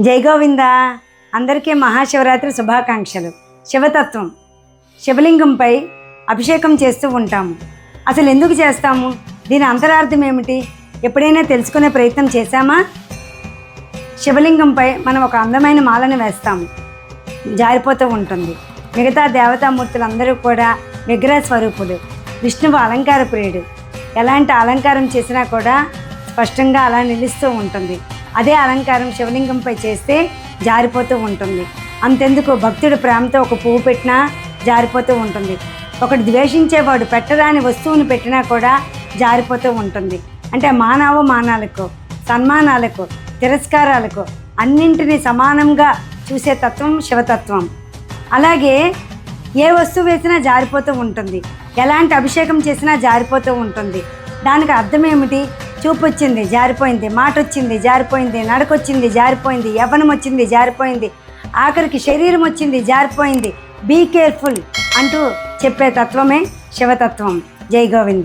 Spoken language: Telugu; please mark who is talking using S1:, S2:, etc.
S1: జై గోవింద. అందరికీ మహాశివరాత్రి శుభాకాంక్షలు. శివతత్వం. శివలింగంపై అభిషేకం చేస్తూ ఉంటాము. అసలు ఎందుకు చేస్తాము? దీని అంతరార్థం ఏమిటి? ఎప్పుడైనా తెలుసుకునే ప్రయత్నం చేశామా? శివలింగంపై మనం ఒక అందమైన మాలను వేస్తాము. జారిపోతూ ఉంటుంది. మిగతా దేవతామూర్తులందరూ కూడా విగ్రహ స్వరూపులు విష్ణువు అలంకార ప్రియుడు ఎలాంటి అలంకారం చేసినా కూడా స్పష్టంగా అలా నిలుస్తూ ఉంటుంది. అదే అలంకారం శివలింగంపై చేస్తే జారిపోతూ ఉంటుంది. అంతెందుకు భక్తుడు ప్రేమతో ఒక పువ్వు పెట్టినా జారిపోతూ ఉంటుంది. ఒకటి ద్వేషించేవాడు పెట్టరాని వస్తువును పెట్టినా కూడా జారిపోతూ ఉంటుంది. అంటే మానవ మానాలకు సన్మానాలకు తిరస్కారాలకు అన్నింటినీ సమానంగా చూసే తత్వం శివతత్వం. అలాగే ఏ వస్తువు వేసినా జారిపోతూ ఉంటుంది. ఎలాంటి అభిషేకం చేసినా జారిపోతూ ఉంటుంది. దానికి అర్థం ఏమిటి? చూపు వచ్చింది జారిపోయింది మాట వచ్చింది జారిపోయింది నడకొచ్చింది జారిపోయింది యవ్వనం వచ్చింది జారిపోయింది ఆఖరికి శరీరం వచ్చింది జారిపోయింది. బీ కేర్ఫుల్ అంటూ చెప్పే తత్వమే శివతత్వం. జై గోవింద.